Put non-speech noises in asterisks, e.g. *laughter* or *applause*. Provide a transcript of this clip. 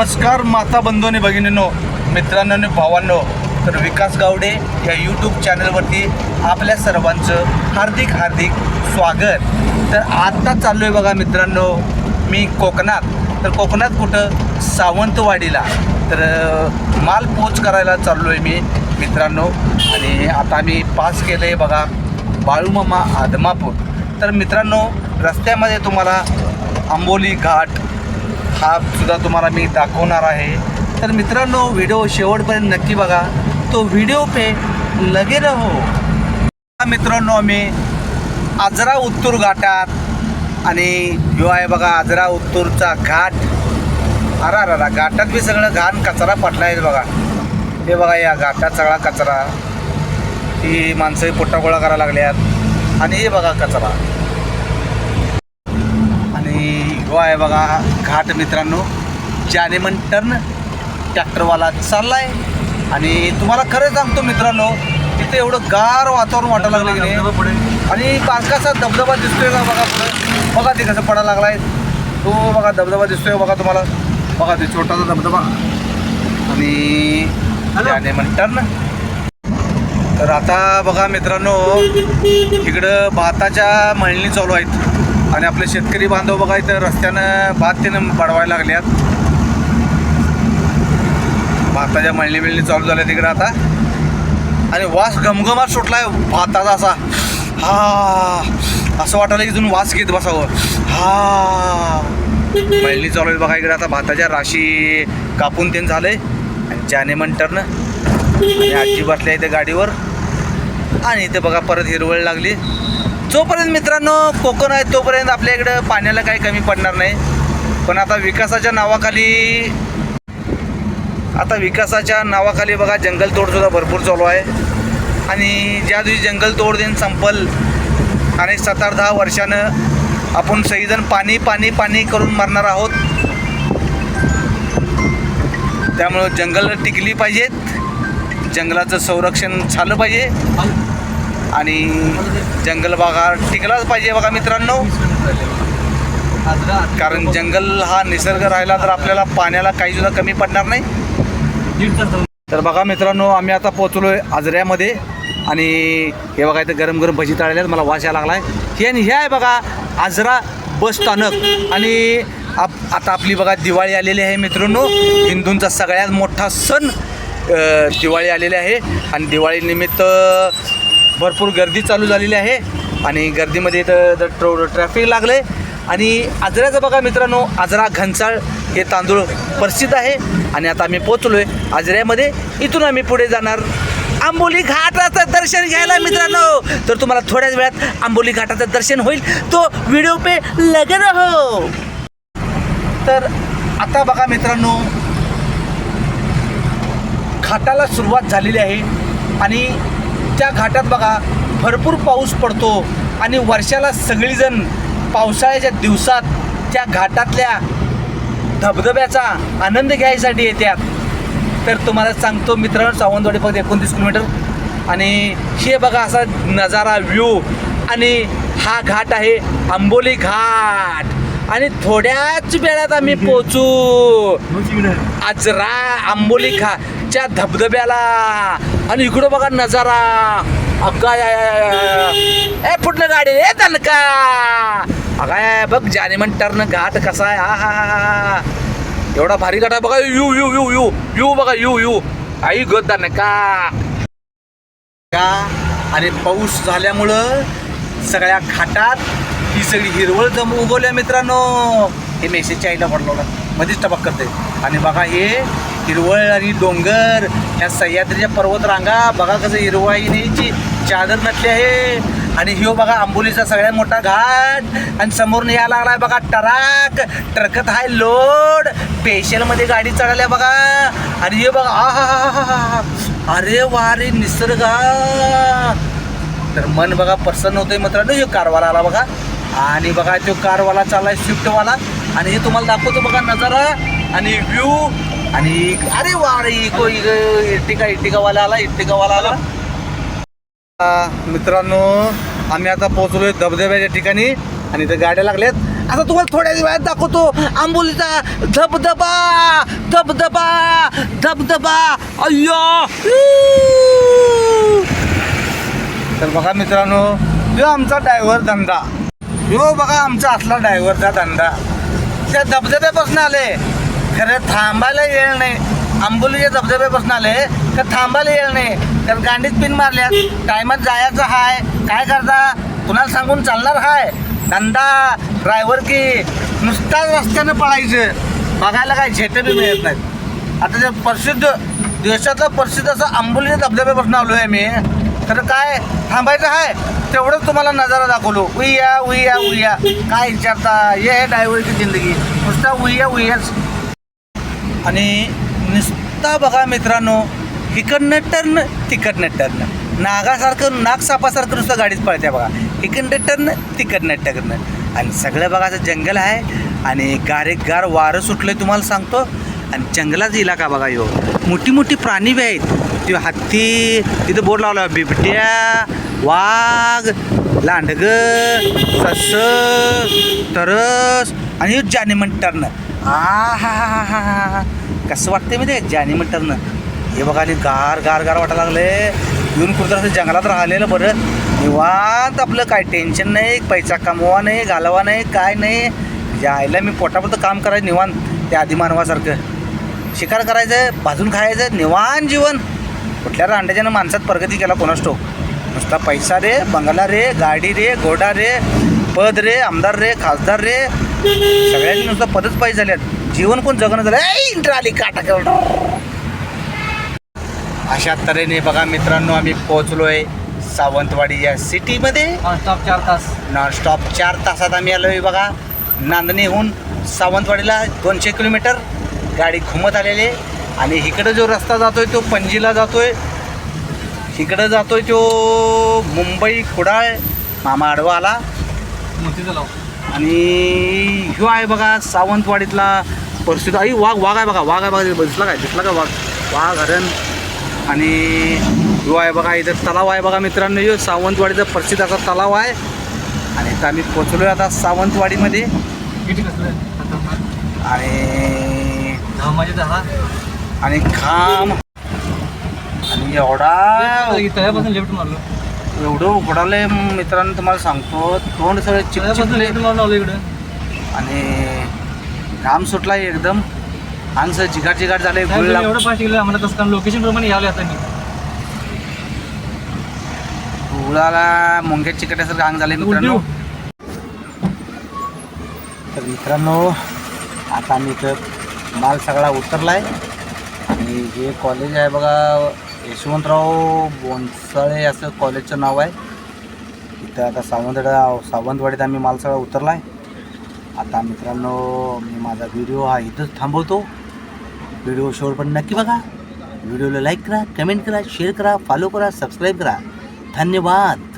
नमस्कार माता बंधूने भगिनींनो मित्रांनो आणि भावांनो. तर विकास गावडे या यूट्यूब चॅनलवरती आपल्या सर्वांचं हार्दिक हार्दिक स्वागत. तर आत्ता चाललो आहे बघा मित्रांनो मी कोकणात. तर कोकणात कुठं? सावंतवाडीला. तर माल पोच करायला चाललो आहे मी मित्रांनो. आणि आता मी पास केलं आहे बघा बाळूमामा आदमापूर. तर मित्रांनो रस्त्यामध्ये तुम्हाला आंबोली घाट हा सुद्धा तुम्हाला मी दाखवणार आहे. तर मित्रांनो व्हिडिओ शेवटपर्यंत नक्की बघा. तो व्हिडिओ पे लगे रहो. मित्रांनो आम्ही आजरा उत्तूर घाटात आणि ह्यो आहे बघा आजरा उत्तूरचा घाट. अरा अरा घाटात बी सगळं घाण कचरा पटला आहे बघा. हे बघा या घाटात सगळा कचरा. ही माणसं पोट्टा गोळा करायला लागल्यात. आणि हे बघा कचरा आणि ह्यो आहे बघा घाट मित्रांनो. जानेमन टर्न ट्रॅक्टरवाला चाललाय. आणि तुम्हाला खरं सांगतो मित्रांनो तिथे एवढं गार वातावरण वाटायला लागलं की नाही. आणि बारकासा धबधबा दिसतोय का बघा पुढे? बघा ते कसं पडायला लागलाय. तो बघा धबधबा दिसतोय बघा तुम्हाला. बघा ते छोटासा धबधबा. आणि जानेमन टर्न तर आता बघा मित्रांनो इकडं भाताच्या मळणी चालू आहेत. आणि आपले शेतकरी बांधव बघा इथं रस्त्यानं भात त्यानं बडवायला लागल्यात. भाताच्या मळणी मिळणी चालू झाल्या तिकडे आता. आणि वास घमघमात सुटलाय भाताचा असा. हा असं वाटायला की तुम्ही वास घेत बसावं. हा. मळणी चालू आहे बघा इकडे आता. भाताच्या राशी कापून ते झालंय. आणि जाने मंटरनं आणि आजी बसल्या इथे गाडीवर. आणि इथे बघा परत हिरवळ लागली. जोपर्यंत मित्रांनो कोकण आहे तोपर्यंत आपल्या इकडं पाण्याला काही कमी पडणार नाही. पण आता विकासाच्या नावाखाली आता विकासाच्या नावाखाली बघा जंगलतोडसुद्धा भरपूर चालू आहे. आणि ज्या दिवशी जंगलतोड दिन संपल आणि सात आठ दहा वर्षानं आपण सगळीजण पाणी पाणी पाणी करून मरणार आहोत. त्यामुळं जंगल टिकली पाहिजेत. जंगलाचं संरक्षण झालं पाहिजे. आणि जंगल बघा टिकलाच पाहिजे बघा मित्रांनो. कारण जंगल हा निसर्ग राहिला तर आपल्याला पाण्याला काही सुद्धा कमी पडणार नाही. तर बघा मित्रांनो आम्ही आता पोचलोय आजऱ्यामध्ये. आणि हे बघा इथं गरम गरम भजी तळल्या मला वास यायला लागलाय. हे आणि हे आहे बघा आजरा बस स्थानक. आणि आप आता आपली बघा दिवाळी आलेली आहे मित्रांनो. हिंदूंचा सगळ्यात मोठा सण दिवाळी आलेली आहे. आणि दिवाळीनिमित्त भरपूर गर्दी चालू झालेली आहे आणि गर्दीमध्ये इथं ट्रो ट्रॅफिक लागलं आणि आजऱ्याचं बघा मित्रांनो आजरा घनसाळ हे तांदूळ प्रसिद्ध आहे. आणि आता आम्ही पोचलो आहे आजऱ्यामध्ये. इथून आम्ही पुढे जाणार. आंबोली घाटाचं दर्शन घ्यायला मित्रांनो. तर तुम्हाला थोड्याच वेळात आंबोली घाटाचं दर्शन होईल. तो व्हिडिओ पे लगन हो तर आता बघा मित्रांनो घाटाला सुरुवात झालेली आहे. आणि त्या घाटात बघा भरपूर पाऊस पडतो आणि वर्षाला सगळीजण पावसाळ्याच्या दिवसात त्या घाटातल्या धबधब्याचा आनंद घ्यायसाठी येतात. तर तुम्हाला सांगतो मित्रांनो सावंतवाडी फक्त एकोणतीस किलोमीटर. आणि हे बघा असा नजारा व्ह्यू आणि हा घाट आहे आंबोली घाट. आणि थोड्याच वेळात आम्ही *laughs* पोचू आजरा आंबोली खाच्या धबधब्याला. आणि इकडं बघा नजारा. अक्का या- ए पुढनं गाडी. ए तनका अगाय बघ जानेमन टर्न घाट कसा आहे. हा हा हा एवढा भारी घाट आहे बघा. You you you you. You बघा यू यू. आई ग तनका का आणि पाऊस झाल्यामुळं सगळ्या घाटात ही सगळी हिरवळ जम उगवल्या मित्रांनो. हे मेसेजच्या आईला पडलं मध्येच टबाक करते. आणि बघा हे हिरवळ आणि डोंगर ह्या सह्याद्रीच्या पर्वत रांगा बघा कसं हिरवाईनेची चादर नटली आहे. आणि ह्यो बघा आंबोलीचा सगळ्यात मोठा घाट. आणि समोरून यायला लागलाय बघा टराक. ट्रकत हाय लोड. स्पेशलमध्ये गाडी चढाल्या बघा. आणि हे बघा आ हा हा हा अरे वा रे निसर्गा. तर मन बघा प्रसन्न होतोय मित्रांनो हे कारवाला आला बघा. आणि बघा तो कारवाला चाललाय स्विफ्टवाला. आणि हे तुम्हाला दाखवतो बघा नजारा. आणि व्ह्यू आणि अरे वा इको इर्टिका इर्टिकावाला आला इर्टिकावाला आला. मित्रांनो आम्ही आता पोहोचलोय धबधब्याच्या ठिकाणी आणि इथं गाड्या लागल्यात. आता तुम्हाला थोड्या वेळात दाखवतो. आंबोलीचा धबधबा धबधबा धबधबा. अय्यो! तर बघा मित्रांनो यो आमचा ड्रायव्हर धंदा. यो बघा आमचा असला ड्रायव्हरचा धंदा. त्या धबधब्यापासून आले. खरं थांबायला येळ नाही. आंबोलीच्या धबधब्यापासून आले तर थांबायला येळ नाही? तर गांडीत पिन मारल्यात टायमात जायचं हाय. काय करता? कुणाला सांगून चालणार हाय? धंदा ड्रायव्हर की नुसताच रस्त्यानं पळायचं. बघायला काय झेटं बी मिळत नाहीत. आता जे प्रसिद्ध देशातलं प्रसिद्ध असं आंबोलीच्या धबधब्यापासून आलो आहे मी तर काय? थांबायचं आहे तेवढंच तुम्हाला नजारा दाखवलो. उया उया उया काय विचारता? हे डायव्हरची जिंदगी. नुसता उया उयाच आणि नुसता बघा मित्रांनो इकडनं टर्न तिकडनं टर्न नागासारखं नाग सापासारखं नुसतं गाडीच पळते बघा. इकडनं टर्न तिकडनं टर्न आणि सगळं बघा जंगल आहे. आणि गारे गार वारं सुटलं तुम्हाला सांगतो. आणि जंगलाचा इलाका बघा यो. मोठी मोठी प्राणी बी आहेत. ते हत्ती तिथं बोर्ड लावला बिबट्या वाघ लांडग सस तरस. आणि जानेमन टर्न आ हा हा हा हा हा कसं वाटतंय मी ते जानेमन टर्न हे बघा आणि गार गार गार वाटायला लागले येऊन कुठं असं जंगलात राहिलेलं बरं. निवांत आपलं काय टेन्शन नाही पैसा कमवा नाही घालवा नाही काय नाही. यायला मी पोटापुरतं काम करायचं निवांत त्या आधी मानवासारखं. शिकार करायचं भाजून खायचं निवांत जीवन. कुठल्या रांड्याच्यानं माणसात प्रगती केला कोणास ठोक नुसता पैसा रे बंगला रे गाडी रे घोडा रे पद रे आमदार रे खासदार रे सगळ्यांनी नुसतं पदच पाहिजे झाल्यात जीवन कोण जगणं झालं? इंटर आली काटा अशा तऱ्हेने बघा मित्रांनो आम्ही पोहोचलोय सावंतवाडी या सिटीमध्ये. स्टॉप चार तास. नॉनस्टॉप चार तासात आम्ही आलो आहे बघा. नांदणीहून सावंतवाडीला दोनशे किलोमीटर. गाडी घुमत आलेली आहे. आणि इकडं जो रस्ता जातोय तो पणजीला जातोय. इकडं जातोय तो मुंबई कुडाळ. मामा आडवा आला. मोतीचं लाव आणि ह्यो आहे बघा सावंतवाडीतला परिस्थिती आई वाघ वाघ आहे बघा वाघ आहे बघा दिसला काय दिसला का वाघ वाघ हरण आणि ह्यो आहे बघा इथं तलाव आहे बघा मित्रांनो ह्यो सावंतवाडीचा प्रसिद्ध असा तलाव आहे आणि इथं आम्ही पोचलो आता सावंतवाडीमध्ये आणि आणि खांब आणि एवढा तळ्यापासून लेफ्ट मारलो एवढं उघडालंय मित्रांनो तुम्हाला सांगतो तोंड सगळे चिपचिपले इकडे? आणि घाम सुटला एकदम. अंग सर जिगाट जिगाट झाले एवढं फास्ट गेलं आम्हाला तसं कारण लोकेशन प्रमाणे यावले आता मी गुळाला मुंग्या चिकट्यासारखं अंग झाले मित्रांनो. तर मित्रांनो आता आम्ही इथं माल सगळा उतरलाय. आणि हे कॉलेज आहे बघा यशवंतराव बोनसाळे असं कॉलेजचं नाव आहे. इथं आता सावंतवाडा सावंतवाडीत आम्ही माल सगळा उतरला आहे आता मित्रांनो मी माझा व्हिडिओ हा इथंच थांबवतो. व्हिडिओ शेवटपर्यंत नक्की बघा. व्हिडिओला लाईक करा कमेंट करा शेअर करा फॉलो करा सबस्क्राईब करा. धन्यवाद.